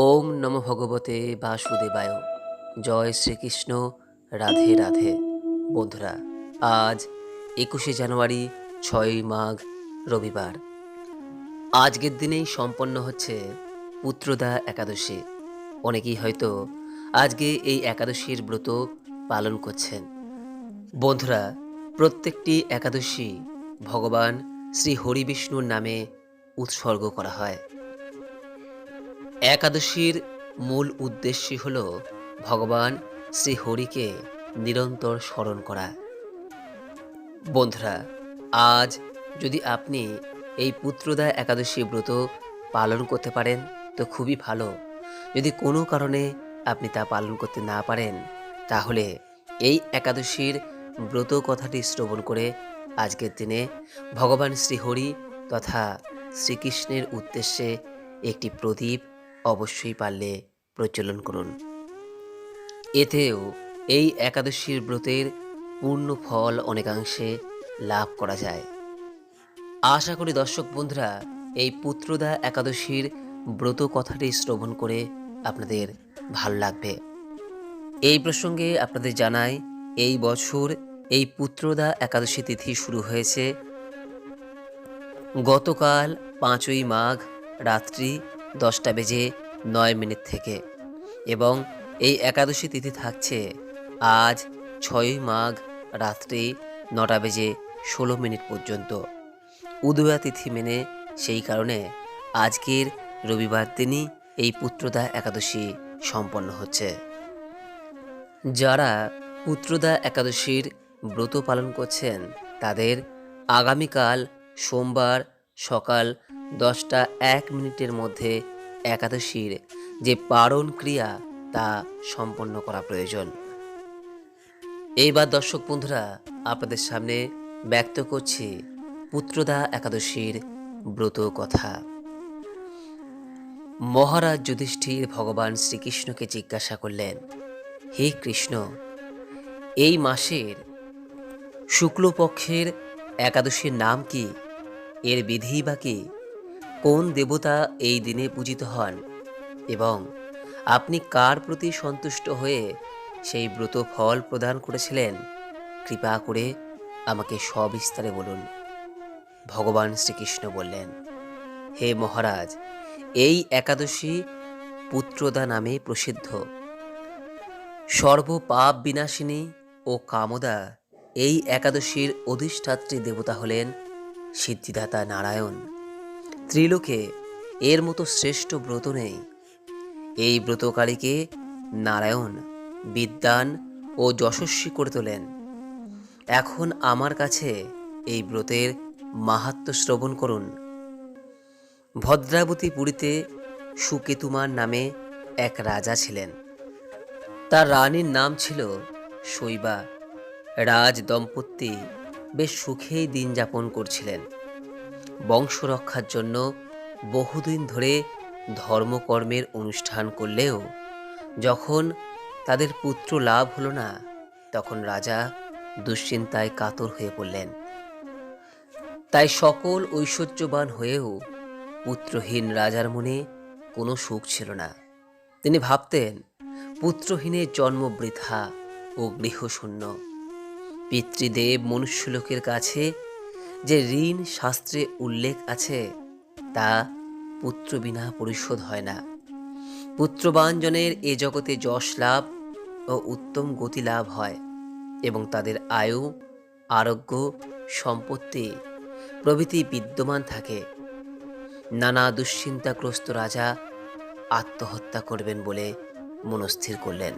ওম নম ভগবতে বাসুদেবায়। জয় শ্রীকৃষ্ণ। রাধে রাধে। বন্ধুরা, আজ একুশে জানুয়ারি, ছয়ই মাঘ, রবিবার। আজকের দিনেই সম্পন্ন হচ্ছে পুত্রদা একাদশী। অনেকেই হয়তো আজকে এই একাদশীর ব্রত পালন করছেন। বন্ধুরা, প্রত্যেকটি একাদশী ভগবান শ্রী হরিবিষ্ণুর নামে উৎসর্গ করা হয়। একাদশীর মূল উদ্দেশ্যই হল ভগবান শ্রী হরিকে নিরন্তর স্মরণ করা। বন্ধুরা, আজ যদি আপনি এই পুত্রদা একাদশী ব্রত পালন করতে পারেন, তো খুবই ভালো। যদি কোনো কারণে আপনি তা পালন করতে না পারেন, তাহলে এই একাদশীর ব্রত কথাটি শ্রবণ করে আজকের দিনে ভগবান শ্রীহরি তথা শ্রীকৃষ্ণের উদ্দেশ্যে একটি প্রদীপ অবশ্যই পারলে প্রচলন করুন। এতেও এই একাদশীর ব্রতের পূর্ণ ফল অনেকাংশে লাভ করা যায়। আশা করি দর্শক বন্ধুরা, এই পুত্রদা একাদশীর ব্রত কথাটি শ্রবণ করে আপনাদের ভালো লাগবে। এই প্রসঙ্গে আপনাদের জানাই, এই বছর এই পুত্রদা একাদশী তিথি শুরু হয়েছে। গতকাল পাঁচই মাঘ রাত্রি দশটা বেজে নয় মিনিট থেকে। এবং এই একাদশী তিথি থাকছে আজ ছয়ই মাঘ রাত্রি নটা বেজে ষোলো মিনিট পর্যন্ত। উদয়া তিথি মেনে সেই কারণে আজকের রবিবার দিনই এই পুত্রদা একাদশী সম্পন্ন হচ্ছে। যারা পুত্রদা একাদশীর ব্রত পালন করছেন, তাদের আগামীকাল সোমবার সকাল দশটা এক মিনিটের মধ্যে একাদশীর যে পারণ ক্রিয়া, তা সম্পন্ন করা প্রয়োজন। এইবার দর্শক বন্ধুরা, আপনাদের সামনে ব্যক্ত করছি পুত্রদা একাদশীর ব্রত কথা। মহারাজ যুধিষ্ঠির ভগবান শ্রীকৃষ্ণকে জিজ্ঞাসা করলেন, হে কৃষ্ণ, এই মাসের শুক্লপক্ষের একাদশীর নাম কি? এর বিধি বা কি? কোন দেবতা এই দিনে পূজিত হন এবং আপনি কার প্রতি সন্তুষ্ট হয়ে সেই ব্রত ফল প্রদান করেছিলেন? কৃপা করে আমাকে সবিস্তারে বলুন। ভগবান শ্রীকৃষ্ণ বললেন, হে মহারাজ, এই একাদশী পুত্রদা নামে প্রসিদ্ধ। সর্বপাপ বিনাশিনী ও কামদা এই একাদশীর অধিষ্ঠাত্রী দেবতা হলেন সিদ্ধিদাতা নারায়ণ। ত্রিলোকে এর মতো শ্রেষ্ঠ ব্রত নেই। এই ব্রতকারীকে নারায়ণ বিদ্যান ও যশস্বী করে তোলেন। এখন আমার কাছে এই ব্রতের মাহাত্ম শ্রবণ করুন। ভদ্রাবতী পুরীতে সুকেতুমার নামে এক রাজা ছিলেন। তার রানীর নাম ছিল শৈবা। রাজ দম্পতি বেশ সুখেই দিন যাপন করছিলেন। বংশ রক্ষার জন্য বহুদিন ধরে ধর্মকর্মের অনুষ্ঠান করলেও যখন তাদের পুত্র লাভ হলো না, তখন রাজা দুশ্চিন্তায় কাতর হয়ে পড়লেন। তাই সকল ঐশ্বর্যবান হয়েও পুত্রহীন রাজার মনে কোনো সুখ ছিল না। তিনি ভাবতেন, পুত্রহীনের জন্ম বৃথা ও গৃহশূন্য। পিতৃদেব মনুষ্যলোকের কাছে যে ঋণ শাস্ত্রে উল্লেখ আছে, তা পুত্র বিনা পরিশোধ হয় না। পুত্রবাঞ্জনের এ জগতে যশ লাভ ও উত্তম গতি লাভ হয় এবং তাদের আয়ু, আরোগ্য, সম্পত্তি প্রভৃতি বিদ্যমান থাকে। নানা দুশ্চিন্তাগ্রস্ত রাজা আত্মহত্যা করবেন বলে মনস্থির করলেন।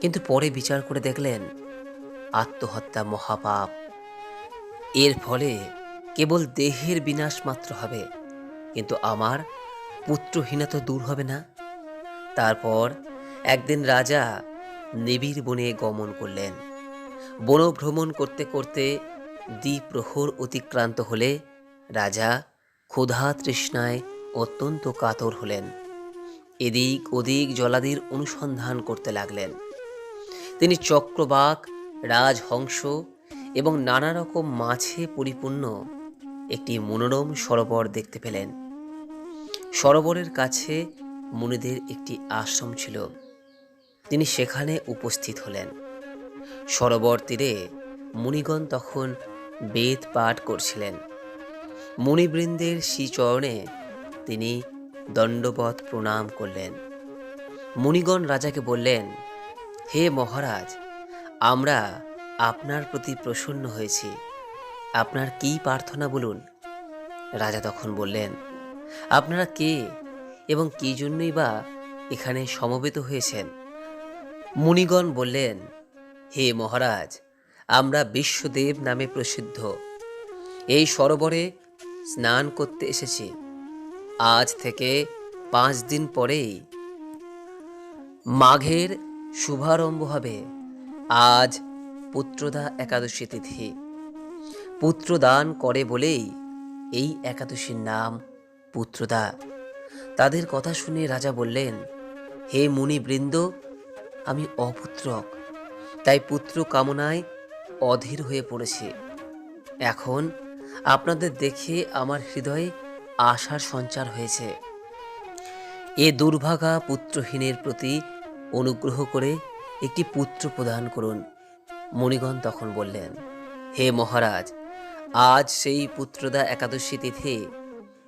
কিন্তু পরে বিচার করে দেখলেন, আত্মহত্যা মহাপাপ। এর ফলে কেবল দেহের বিনাশ মাত্র হবে, কিন্তু আমার পুত্রহীনা পুত্রহীনতা দূর হবে না। তারপর একদিন রাজা নিবিড় বনে গমন করলেন। বনভ্রমণ করতে করতে দ্বিপ্রহর অতিক্রান্ত হলে রাজা ক্ষুধা তৃষ্ণায় অত্যন্ত কাতর হলেন। এদিক ওদিক জলাদির অনুসন্ধান করতে লাগলেন। তিনি চক্রবাক, রাজহংস এবং নানা রকম মাছে পরিপূর্ণ একটি মনোরম সরোবর দেখতে পেলেন। সরোবরের কাছে মুনিদের একটি আশ্রম ছিল। তিনি সেখানে উপস্থিত হলেন। সরোবর তীরে মুনিগণ তখন বেদ পাঠ করছিলেন। মুনিবৃন্দের শ্রীচরণে তিনি দণ্ডবধ প্রণাম করলেন। মুনিগণ রাজাকে বললেন, হে মহারাজ, আমরা আপনার প্রতি প্রসন্ন হয়েছি। আপনার কি প্রার্থনা বলুন? রাজা তখন বললেন, আপনারা কে এবং কি জন্যই বা এখানে সমবেত হয়েছেন? মুনিগণ বললেন, হে মহারাজ, আমরা বিশ্বদেব নামে প্রসিদ্ধ। এই সরোবরে স্নান করতে এসেছি। আজ থেকে পাঁচ দিন পরেই মাঘের শুভারম্ভ হবে। আজ পুত্রদা একাদশী তিথি। পুত্রদান করে বলেই এই একাদশীর নাম পুত্রদা। তাদের কথা শুনে রাজা বললেন, হে মুনিবৃন্দ, আমি অপুত্রক, তাই পুত্র কামনায় অধীর হয়ে পড়েছি। এখন আপনাদের দেখে আমার হৃদয়ে আশার সঞ্চার হয়েছে। এ দুর্ভাগা পুত্রহীনের প্রতি অনুগ্রহ করে একটি পুত্র প্রদান করুন। মণিগণ তখন বললেন, হে মহারাজ, আজ সেই পুত্রদা একাদশী তিথি,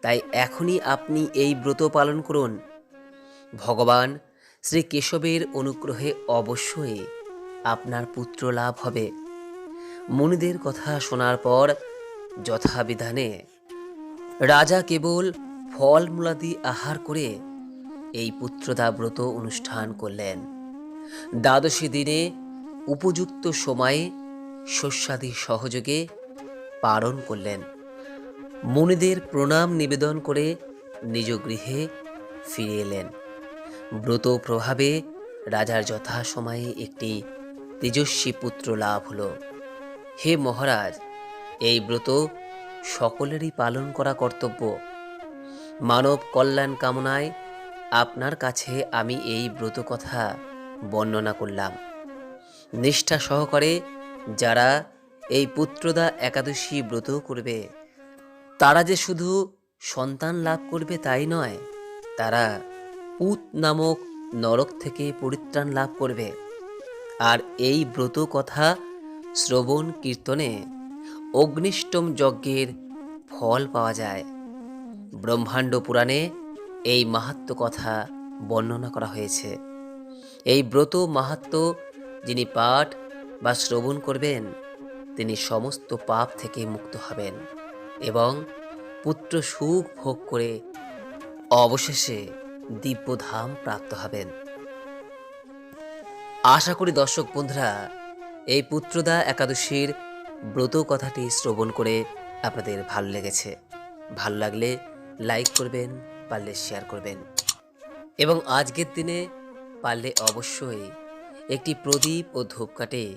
তাই এখনই আপনি এই ব্রত পালন করুন। ভগবান শ্রী কেশবের অনুগ্রহে অবশ্যই আপনার পুত্র লাভ হবে। মুনিদের কথা শোনার পর যথাবিধানে রাজা কেবল ফলমূলাদি আহার করে এই পুত্রদা ব্রত অনুষ্ঠান করলেন। দ্বাদশী দিনে উপযুক্ত সময়ে শস্যাদি সহযোগে পালন করলেন। মুনিদের প্রণাম নিবেদন করে নিজ গৃহে ফিরে এলেন। ব্রত প্রভাবে রাজার যথাসময়ে একটি তেজস্বী পুত্র লাভ হলো। হে মহারাজ, এই ব্রত সকলেরই পালন করা কর্তব্য। মানব কল্যাণ কামনায় আপনার কাছে আমি এই ব্রত কথা বর্ণনা করলাম। নিষ্ঠা সহকারে যারা এই পুত্রদা একাদশী ব্রত করবে। তারা যে শুধু সন্তান লাভ করবে তাই নয়, তারা পুত নামক নরক থেকে পরিত্রাণ লাভ করবে। আর এই ব্রত কথা শ্রবণ কীর্তনে অগ্নিষ্টম যজ্ঞের ফল পাওয়া যায়। ব্রহ্মাণ্ড পুরাণে এই মাহাত্ম কথা বর্ণনা করা হয়েছে। এই ব্রত মাহাত্ম যিনি পাঠ বা শ্রবণ করবেন, তিনি সমস্ত পাপ থেকে মুক্ত হবেন এবং পুত্র সুখ ভোগ করে অবশেষে দিব্যধাম প্রাপ্ত হবেন। আশা করি দর্শক বন্ধুরা, এই পুত্রদা একাদশীর ব্রত কথাটি শ্রবণ করে আপনাদের ভালো লেগেছে। ভালো লাগলে লাইক করবেন, পারলে শেয়ার করবেন এবং আজকের দিনে পারলে অবশ্যই একটি প্রদীপ ও ধূপকাঠে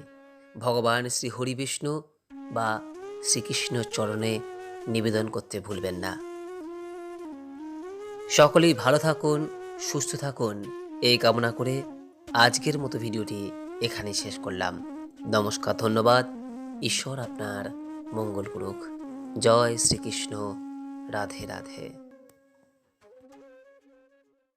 ভগবান শ্রী হরি বিষ্ণু বা শ্রীকৃষ্ণ চরণে নিবেদন করতে ভুলবেন না। সকলেই ভালো থাকুন, সুস্থ থাকুন, এই কামনা করে আজকের মতো ভিডিওটি এখানেই শেষ করলাম। নমস্কার, ধন্যবাদ। ঈশ্বর আপনার মঙ্গল করুক। জয় শ্রীকৃষ্ণ। রাধে রাধে।